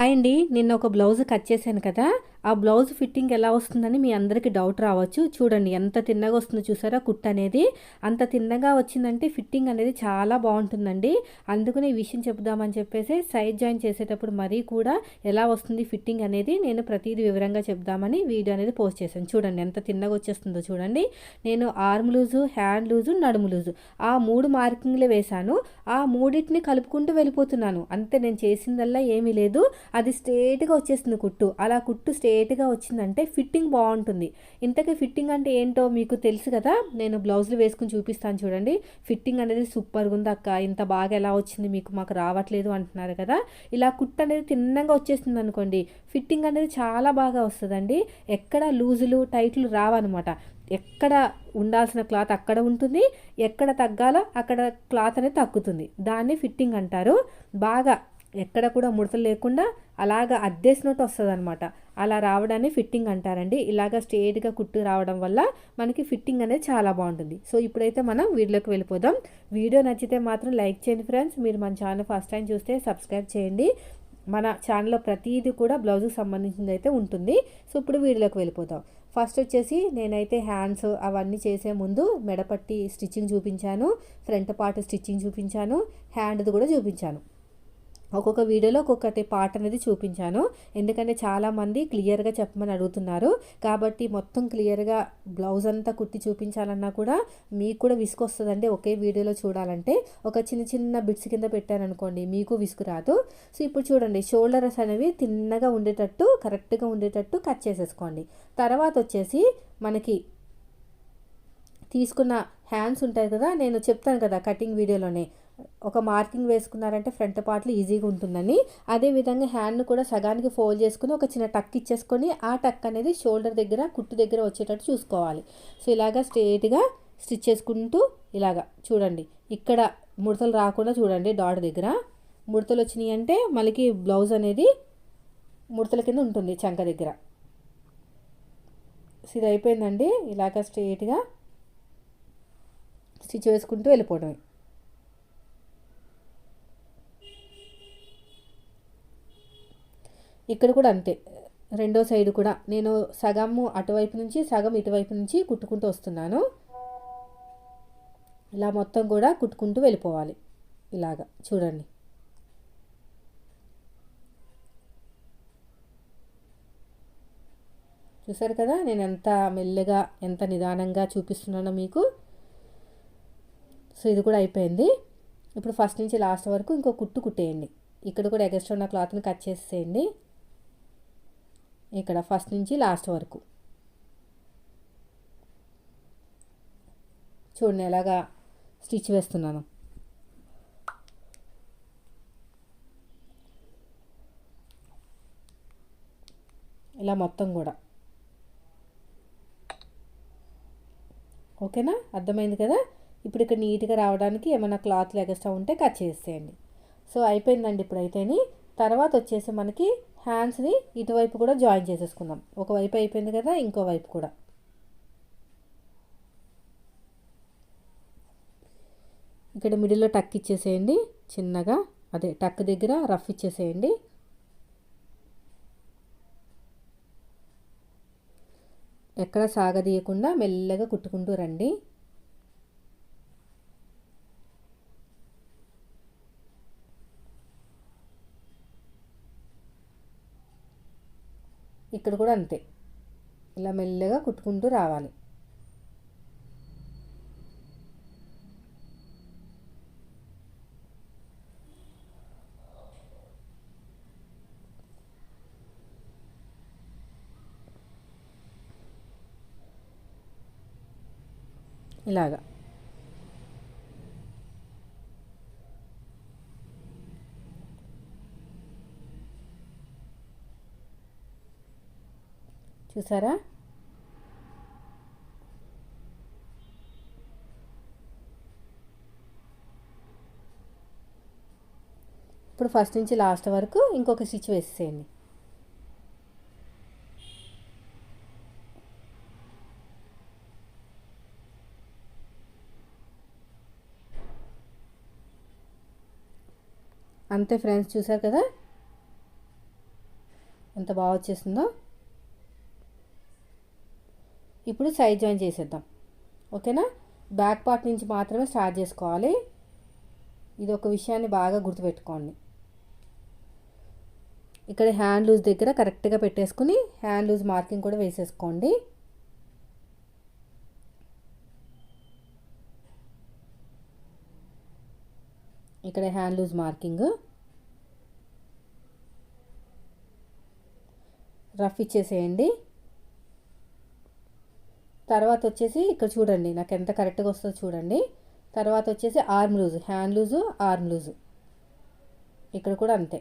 Hi అండి నిన్న ఒక బ్లౌజ్ కట్ చేశాను కదా ఆ బ్లౌజ్ ఫిట్టింగ్ ఎలా వస్తుందని మీ అందరికీ డౌట్ రావచ్చు. చూడండి ఎంత తిన్నగా వస్తుందో చూసారా? కుట్ అనేది అంత తిన్నగా వచ్చిందంటే ఫిట్టింగ్ అనేది చాలా బాగుంటుందండి. అందుకనే ఈ విషయం చెప్దామని చెప్పేసి సైడ్ జాయిన్ చేసేటప్పుడు మరీ కూడా ఎలా వస్తుంది ఫిట్టింగ్ అనేది నేను ప్రతిదీ వివరంగా చెప్దామని వీడియో అనేది పోస్ట్ చేశాను. చూడండి ఎంత తిన్నగా వచ్చేస్తుందో చూడండి. నేను ఆర్మ్ లూజు హ్యాండ్ లూజు నడుము లూజు ఆ మూడు మార్కింగ్లు వేశాను. ఆ మూడింటిని కలుపుకుంటూ వెళ్ళిపోతున్నాను. అంతే నేను చేసిందల్లా ఏమీ లేదు. అది స్ట్రేట్గా వచ్చేస్తుంది కుట్టు. అలా కుట్టు స్ట్రేట్గా వచ్చిందంటే ఫిట్టింగ్ బాగుంటుంది. ఇంతకీ ఫిట్టింగ్ అంటే ఏంటో మీకు తెలుసు కదా? నేను బ్లౌజులు వేసుకుని చూపిస్తాను చూడండి. ఫిట్టింగ్ అనేది సూపర్గా ఉంది అక్క. ఇంత బాగా ఎలా వచ్చింది మీకు? మాకు రావట్లేదు అంటున్నారు కదా? ఇలా కుట్ట అనేది తిన్నంగా వచ్చేస్తుంది అనుకోండి. ఫిట్టింగ్ అనేది చాలా బాగా వస్తుందండి. ఎక్కడ లూజులు టైట్లు రావన్నమాట. ఎక్కడ ఉండాల్సిన క్లాత్ అక్కడ ఉంటుంది. ఎక్కడ తగ్గాలో అక్కడ క్లాత్ అనేది తగ్గుతుంది. దాన్ని ఫిట్టింగ్ అంటారు. బాగా ఎక్కడ కూడా ముడతలు లేకుండా అలాగ అద్దేసినట్టు వస్తుంది అనమాట అలా రావడాన్ని ఫిట్టింగ్ అంటారండి. ఇలాగ స్ట్రేట్గా కుట్టు రావడం వల్ల మనకి ఫిట్టింగ్ అనేది చాలా బాగుంటుంది. సో ఇప్పుడైతే మనం వీడియోకి వెళ్ళిపోదాం. వీడియో నచ్చితే మాత్రం లైక్ చేయండి ఫ్రెండ్స్. మీరు మన ఛానల్ ఫస్ట్ టైం చూస్తే సబ్స్క్రైబ్ చేయండి. మన ఛానల్లో ప్రతిదీ కూడా బ్లౌజ్కి సంబంధించింది అయితే ఉంటుంది. సో ఇప్పుడు వీడియోలోకి వెళ్ళిపోతాం ఫస్ట్ వచ్చేసి నేనైతే హ్యాండ్స్ అవన్నీ చేసే ముందు మెడపట్టి స్టిచ్చింగ్ చూపించాను. ఫ్రంట్ పార్ట్ స్టిచ్చింగ్ చూపించాను. హ్యాండ్ది కూడా చూపించాను. ఒక్కొక్క వీడియోలో ఒక్కొక్కటి పార్ట్ అనేది చూపించాను. ఎందుకంటే చాలామంది క్లియర్గా చెప్పమని అడుగుతున్నారు. కాబట్టి మొత్తం క్లియర్గా బ్లౌజ్ అంతా కుట్టి చూపించాలన్నా కూడా మీకు కూడా విసుగు వస్తుందండి ఒకే వీడియోలో చూడాలంటే. ఒక చిన్న చిన్న బిట్స్ కింద పెట్టారనుకోండి మీకు విసుగు రాదు. సో ఇప్పుడు చూడండి షోల్డర్స్ అనేవి తిన్నగా ఉండేటట్టు కరెక్ట్గా ఉండేటట్టు కట్ చేసేసుకోండి. తర్వాత వచ్చేసి మనకి తీసుకున్న హ్యాండ్స్ ఉంటాయి కదా నేను చెప్తాను కదా కటింగ్ వీడియోలోనే ఒక మార్కింగ్ వేసుకున్నారంటే ఫ్రంట్ పార్ట్లు ఈజీగా ఉంటుందని. అదేవిధంగా హ్యాండ్ను కూడా సగానికి ఫోల్డ్ చేసుకుని ఒక చిన్న టక్ ఇచ్చేసుకొని ఆ టక్ అనేది షోల్డర్ దగ్గర కుట్టు దగ్గర వచ్చేటట్టు చూసుకోవాలి. సో ఇలాగా స్ట్రేట్గా స్టిచ్ చేసుకుంటూ ఇలాగా చూడండి. ఇక్కడ ముడతలు రాకుండా చూడండి డాట్ దగ్గర. ముడతలు వచ్చినాయి అంటే మనకి బ్లౌజ్ అనేది ముడతల కింద ఉంటుంది చంక దగ్గర. ఇది అయిపోయిందండి. ఇలాగ స్ట్రేట్గా స్టిచ్ వేసుకుంటూ వెళ్ళిపోవడమే. ఇక్కడ కూడా అంతే. రెండో సైడ్ కూడా నేను సగము అటువైపు నుంచి సగం ఇటువైపు నుంచి కుట్టుకుంటూ వస్తున్నాను. ఇలా మొత్తం కూడా కుట్టుకుంటూ వెళ్ళిపోవాలి. ఇలాగా. చూడండి. చూసారు కదా? నేను ఎంత మెల్లగా ఎంత నిదానంగా చూపిస్తున్నానో మీకు. సో ఇది కూడా అయిపోయింది. ఇప్పుడు ఫస్ట్ నుంచి లాస్ట్ వరకు ఇంకో కుట్టు కుట్టేయండి. ఇక్కడ కూడా ఎగస్ట్రా ఉన్న క్లాత్ని కట్ చేసేయండి. ఇక్కడ ఫస్ట్ నుంచి లాస్ట్ వరకు. చూడండి ఎలాగా స్టిచ్ వేస్తున్నాను. ఇలా మొత్తం కూడా. ఓకేనా? అర్థమైంది కదా? ఇప్పుడు ఇక్కడ నీట్గా రావడానికి ఏమైనా క్లాత్లు ఎగస్ట్రా ఉంటే కట్ చేసేయండి. సో అయిపోయిందండి ఇప్పుడైతేని. తర్వాత వచ్చేసి మనకి హ్యాండ్స్ని ఇటువైపు కూడా జాయిన్ చేసేసుకుందాం. ఒకవైపు అయిపోయింది కదా ఇంకో వైపు కూడా. ఇక్కడ మిడిల్లో టక్ ఇచ్చేసేయండి చిన్నగా. అదే టక్ దగ్గర రఫ్ ఇచ్చేసేయండి. ఎక్కడ సాగదీయకుండా మెల్లగా కుట్టుకుంటూ రండి. ఇక్కడ కూడా అంతే. ఇలా మెల్లగా కుట్టుకుంటూ రావాలి. ఇలాగా. చూసారా? ఇప్పుడు ఫస్ట్ నుంచి లాస్ట్ వరకు ఇంకొక స్టిచ్ వేసేయండి అంతే ఫ్రెండ్స్ చూసారు కదా? ఎంత బాగా వచ్చేసిందో? ఇప్పుడు సైడ్ జాయిన్ చేసేద్దాం. ఓకేనా? బ్యాక్ పార్ట్ నుంచి మాత్రమే స్టార్ట్ చేసుకోవాలి. ఇది ఒక విషయాన్ని బాగా గుర్తుపెట్టుకోండి. ఇక్కడ హ్యాండ్ లూజ్ దగ్గర కరెక్ట్గా పెట్టేసుకుని హ్యాండ్ లూజ్ మార్కింగ్ కూడా వేసేసుకోండి. ఇక్కడ హ్యాండ్ లూజ్ మార్కింగ్ రఫ్ ఇచ్చేసేయండి. తర్వాత వచ్చేసి ఇక్కడ చూడండి నాకు ఎంత కరెక్ట్గా వస్తుందో చూడండి. తర్వాత వచ్చేసి arm loose hand loose arm loose ఇక్కడ కూడా అంతే.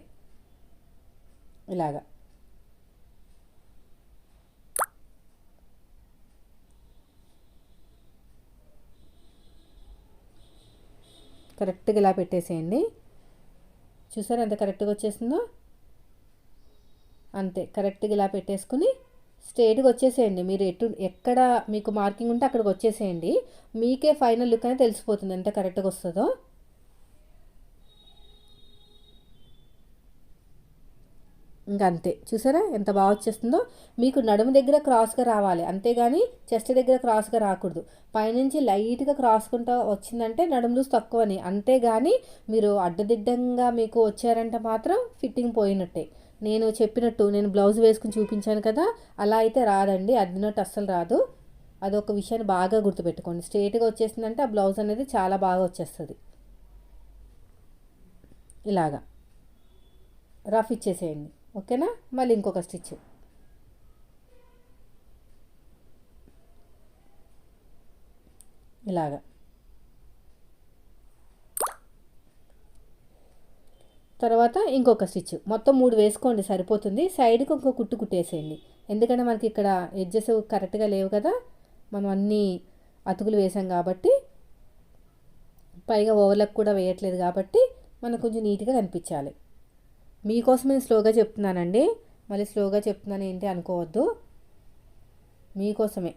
ఇలాగా. కరెక్ట్గా ఇలా పెట్టేసేయండి. చూసారా ఎంత కరెక్ట్గా వచ్చేసిందో? అంతే కరెక్ట్గా ఇలా పెట్టేసుకుని స్ట్రేట్గా వచ్చేసేయండి. మీరు ఎటు ఎక్కడ మీకు మార్కింగ్ ఉంటే అక్కడికి వచ్చేసేయండి. మీకే ఫైనల్ లుక్ అనేది తెలిసిపోతుంది. ఎంత కరెక్ట్గా వస్తుందో. ఇంకంతే. అంతే చూసారా? ఎంత బాగా వచ్చేస్తుందో. మీకు నడుము దగ్గర క్రాస్గా రావాలి. అంతేగాని చెస్ట్ దగ్గర క్రాస్గా రాకూడదు. పైనుంచి లైట్గా క్రాస్కుంటా వచ్చిందంటే నడుము లూజ్ తక్కువని. అంతేగాని మీరు అడ్డదిడ్డంగా మీకు వచ్చారంటే మాత్రం ఫిట్టింగ్ పోయినట్టే. నేను చెప్పినట్టు నేను బ్లౌజ్ వేసుకుని చూపించాను కదా అలా అయితే రాదండి అద్దినట్టు అస్సలు రాదు. అదొక విషయాన్ని బాగా గుర్తుపెట్టుకోండి. స్ట్రేట్గా వచ్చేసిందంటే ఆ బ్లౌజ్ అనేది చాలా బాగా వచ్చేస్తుంది. ఇలాగా. రఫ్ ఇచ్చేసేయండి. ఓకేనా? మళ్ళీ ఇంకొక స్టిచ్ ఇలాగా. తర్వాత ఇంకొక స్టిచ్ మొత్తం మూడు వేసుకోండి సరిపోతుంది. సైడ్కి ఇంకో కుట్టు కుట్టేసేయండి. ఎందుకంటే మనకి ఇక్కడ ఎడ్జెస్ కరెక్ట్గా లేవు కదా మనం అన్నీ అతుకులు వేసాం కాబట్టి పైగా ఓవర్లకు కూడా వేయట్లేదు కాబట్టి మనకు కొంచెం నీట్గా కనిపించాలి. మీకోసం నేను స్లోగా చెప్తున్నానండి. మళ్ళీ స్లోగా చెప్తున్నాను ఏంటి అనుకోవద్దు. మీకోసమే.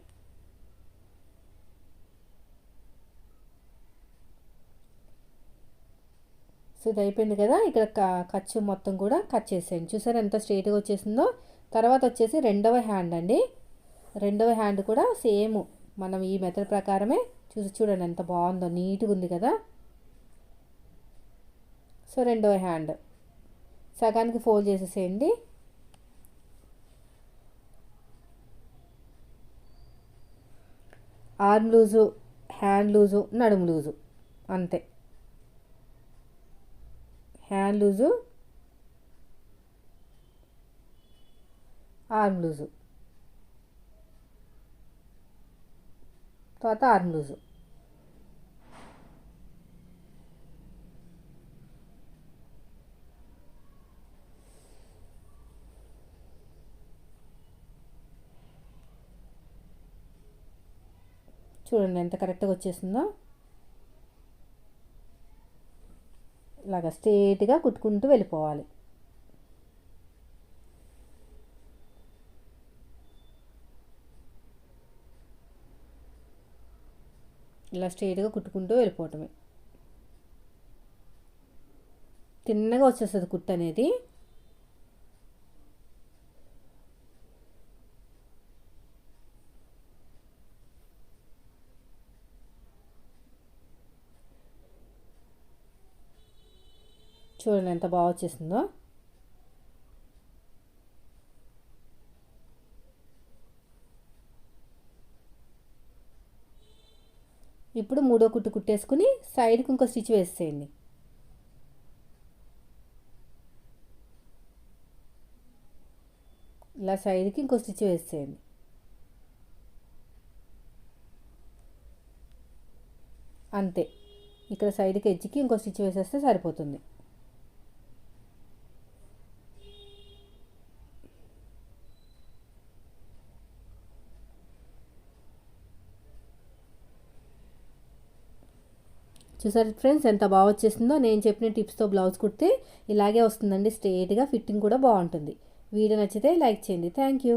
సో ఇది అయిపోయింది కదా? ఇక్కడ ఖర్చు మొత్తం కూడా కట్ చేసేయండి. చూసారా ఎంత స్ట్రైట్గా వచ్చేసిందో? తర్వాత వచ్చేసి రెండవ హ్యాండ్ అండి. రెండవ హ్యాండ్ కూడా సేమ్ మనం ఈ మెథడ్ ప్రకారమే చూసి చూడండి ఎంత బాగుందో. నీట్గా ఉంది కదా? సో రెండవ హ్యాండ్ సగానికి ఫోల్డ్ చేసేసేయండి. ఆర్మ్ లూజు హ్యాండ్ లూజు నడుము లూజు అంతే. Hand loose arm loose. తర్వాత ఆర్మ్ లూజు. చూడండి ఎంత కరెక్ట్గా వచ్చేసిందో. ఇలాగ స్ట్రేట్గా కుట్టుకుంటూ వెళ్ళిపోవాలి. ఇలా స్ట్రేట్గా కుట్టుకుంటూ వెళ్ళిపోవటమే. తిన్నగా వచ్చేస్తుంది కుట్టు అనేది చూడండి ఎంత బాగా వచ్చేసిందో. ఇప్పుడు మూడో కుట్టు కుట్టేసుకుని సైడ్కి ఇంకో స్టిచ్ వేసేయండి. ఇలా సైడ్కి ఇంకో స్టిచ్ వేసేయండి. అంతే. ఇక్కడ సైడ్కి ఎడ్జ్కి ఇంకో స్టిచ్ వేసేస్తే సరిపోతుంది. చూసారు ఫ్రెండ్స్ ఎంత బాగా వచ్చేసిందో. నేను చెప్పిన టిప్స్తో బ్లౌజ్ కుడితే ఇలాగే వస్తుందండి. స్ట్రేట్గా ఫిట్టింగ్ కూడా బాగుంటుంది. వీడియో నచ్చితే లైక్ చేయండి. Thank you